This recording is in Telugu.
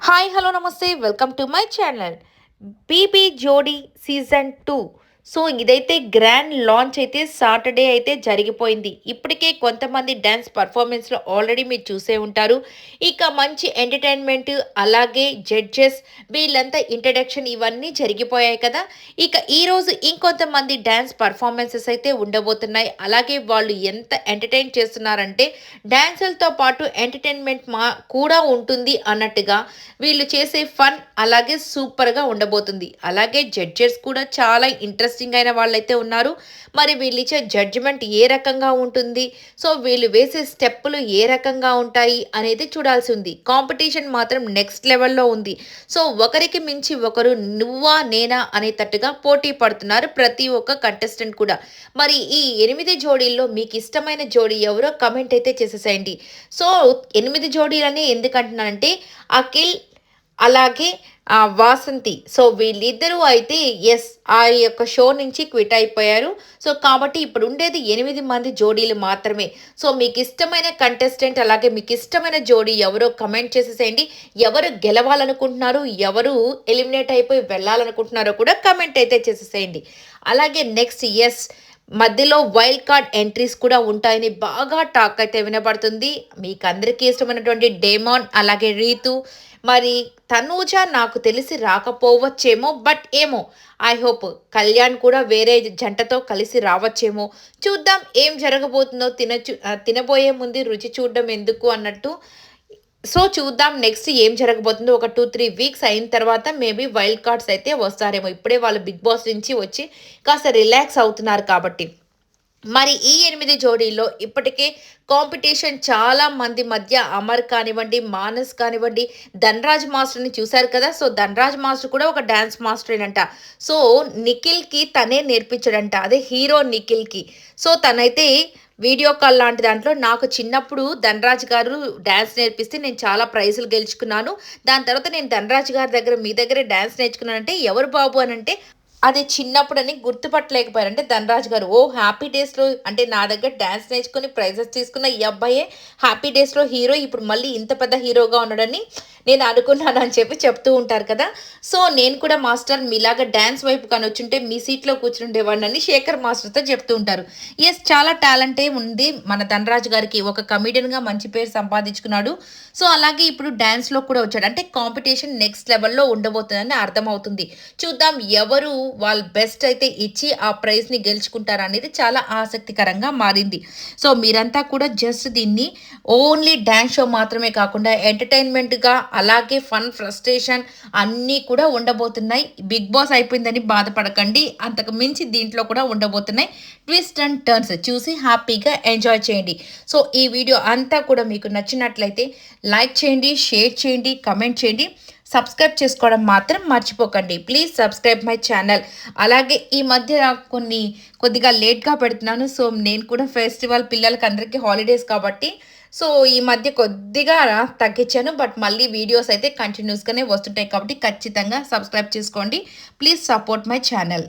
హాయ్ హలో నమస్తే welcome to my channel BB Jodi season two so ఇదైతే గ్రాండ్ లాంచ్ అయితే సాటర్డే అయితే జరిగిపోయింది. ఇప్పటికే కొంతమంది డ్యాన్స్ పర్ఫార్మెన్స్లో ఆల్రెడీ మీరు చూసే ఉంటారు. ఇక మంచి ఎంటర్టైన్మెంట్ అలాగే జడ్జెస్ వీళ్ళంతా ఇంట్రడక్షన్ ఇవన్నీ జరిగిపోయాయి కదా. ఇక ఈరోజు ఇంకొంతమంది డ్యాన్స్ పర్ఫార్మెన్సెస్ అయితే ఉండబోతున్నాయి. అలాగే వాళ్ళు ఎంత ఎంటర్టైన్ చేస్తున్నారంటే డ్యాన్సులతో పాటు ఎంటర్టైన్మెంట్ మా కూడా ఉంటుంది అన్నట్టుగా వీళ్ళు చేసే ఫన్ అలాగే సూపర్గా ఉండబోతుంది. అలాగే జడ్జెస్ కూడా చాలా ఇంట్రెస్ట్ ఇంట్రెస్టింగ్ అయిన వాళ్ళైతే ఉన్నారు. మరి వీళ్ళు ఇచ్చే జడ్జిమెంట్ ఏ రకంగా ఉంటుంది? సో వీళ్ళు వేసే స్టెప్పులు ఏ రకంగా ఉంటాయి అనేది చూడాల్సి ఉంది. కాంపిటీషన్ మాత్రం నెక్స్ట్ లెవెల్లో ఉంది. సో ఒకరికి మించి ఒకరు నువ్వా నేనా అనేటట్టుగా పోటీ పడుతున్నారు ప్రతి ఒక్క కంటెస్టెంట్ కూడా. మరి ఈ ఎనిమిది జోడీల్లో మీకు ఇష్టమైన జోడీ ఎవరో కమెంట్ అయితే చేసేసేయండి. సో ఎనిమిది జోడీలని ఎందుకంటున్నానంటే అఖిల్ అలాగే వాసంతి. సో వీళ్ళిద్దరూ అయితే ఎస్ ఆ యొక్క షో నుంచి క్విట్ అయిపోయారు. సో కాబట్టి ఇప్పుడు ఉండేది ఎనిమిది మంది జోడీలు మాత్రమే. సో మీకు ఇష్టమైన కంటెస్టెంట్ అలాగే మీకు ఇష్టమైన జోడీ ఎవరో కమెంట్ చేసేసేయండి. ఎవరు గెలవాలనుకుంటున్నారు ఎవరు ఎలిమినేట్ అయిపోయి వెళ్ళాలనుకుంటున్నారో కూడా కమెంట్ అయితే చేసేసేయండి. అలాగే నెక్స్ట్ ఎస్ మధ్యలో వైల్డ్ కార్డ్ ఎంట్రీస్ కూడా ఉంటాయని బాగా టాక్ అయితే వినబడుతుంది. మీకు అందరికీ ఇష్టమైనటువంటి డేమాన్ అలాగే రీతు మరి తనూజ నాకు తెలిసి రాకపోవచ్చేమో బట్ ఏమో. ఐ హోప్ కళ్యాణ్ కూడా వేరే జంటతో కలిసి రావచ్చేమో. చూద్దాం ఏం జరగబోతుందో తినచు తినబోయే ముందు రుచి చూడడం ఎందుకు అన్నట్టు. సో చూద్దాం నెక్స్ట్ ఏం జరగబోతుందో. ఒక టూ త్రీ వీక్స్ అయిన తర్వాత మేబీ వైల్డ్ కార్డ్స్ అయితే వస్తారేమో. ఇప్పుడే వాళ్ళు బిగ్ బాస్ నుంచి వచ్చి కాస్త రిలాక్స్ అవుతున్నారు కాబట్టి. మరి ఈ ఎనిమిది జోడీల్లో ఇప్పటికే కాంపిటీషన్ చాలా మంది మధ్య అమర్ కానివ్వండి మానస్ కానివ్వండి ధనరాజ్ మాస్టర్ని చూశారు కదా? సో ధనరాజ్ మాస్టర్ కూడా ఒక డ్యాన్స్ మాస్టరేనంట. సో నిఖిల్కి తనే నేర్పించాడంట. అదే హీరో నిఖిల్కి. సో తనైతే వీడియో కాల్ లాంటి దాంట్లో నాకు చిన్నప్పుడు ధనరాజ్ గారు డ్యాన్స్ నేర్పిస్తే నేను చాలా ప్రైజులు గెలుచుకున్నాను. దాని తర్వాత నేను ధనరాజ్ గారి దగ్గర మీ దగ్గరే డ్యాన్స్ నేర్చుకున్నానంటే ఎవరు బాబు అని అంటే అది చిన్నప్పుడని గుర్తుపట్టలేకపోయారు. అంటే ధనరాజ్ గారు ఓ హ్యాపీ డేస్లో అంటే నా దగ్గర డ్యాన్స్ నేర్చుకుని ప్రైజెస్ తీసుకున్న ఈ అబ్బాయే హ్యాపీ డేస్లో హీరో ఇప్పుడు మళ్ళీ ఇంత పెద్ద హీరోగా ఉన్నాడని నేను అనుకున్నాను అని చెప్పి చెప్తూ ఉంటారు కదా. సో నేను కూడా మాస్టర్ మీలాగా డ్యాన్స్ వైపు కానీ వచ్చుంటే మీ సీట్లో కూర్చుండేవాడిని అని శేఖర్ మాస్టర్తో చెప్తూ ఉంటారు. ఎస్ చాలా టాలెంటే ఉంది. మన ధనరాజ్ గారికి ఒక కమిడియన్గా మంచి పేరు సంపాదించుకున్నాడు. సో అలాగే ఇప్పుడు డ్యాన్స్లో కూడా వచ్చాడు. అంటే కాంపిటీషన్ నెక్స్ట్ లెవెల్లో ఉండబోతుందని అర్థమవుతుంది. చూద్దాం ఎవరు వాళ్ళ బెస్ట్ అయితే ఇచ్చి ఆ ప్రైజ్ని గెలుచుకుంటారు అనేది చాలా ఆసక్తికరంగా మారింది. సో మీరంతా కూడా జస్ట్ దీన్ని ఓన్లీ డ్యాన్స్ షో మాత్రమే కాకుండా ఎంటర్టైన్మెంట్గా అలాగే ఫన్ ఫ్రస్ట్రేషన్ అన్నీ కూడా ఉండబోతున్నాయి. బిగ్ బాస్ అయిపోయిందని బాధపడకండి. అంతకు మించి దీంట్లో కూడా ఉండబోతున్నాయి. ట్విస్ట్ అండ్ టర్న్స్ చూసి హ్యాపీగా ఎంజాయ్ చేయండి. సో ఈ వీడియో అంతా కూడా మీకు నచ్చినట్లయితే లైక్ చేయండి షేర్ చేయండి కమెంట్ చేయండి. సబ్స్క్రైబ్ చేసుకోవడం మాత్రం మర్చిపోకండి. Please subscribe my channel. అలాగే ఈ మధ్య కొన్ని కొద్దిగా లేట్గా పెడుతున్నాను. సో నేను కూడా ఫెస్టివల్ పిల్లలకి అందరికీ హాలిడేస్ కాబట్టి సో ఈ మధ్య కొద్దిగా తగ్గించాను. బట్ మళ్ళీ వీడియోస్ అయితే కంటిన్యూస్గానే వస్తుంటాయి కాబట్టి ఖచ్చితంగా సబ్స్క్రైబ్ చేసుకోండి. Please support my channel.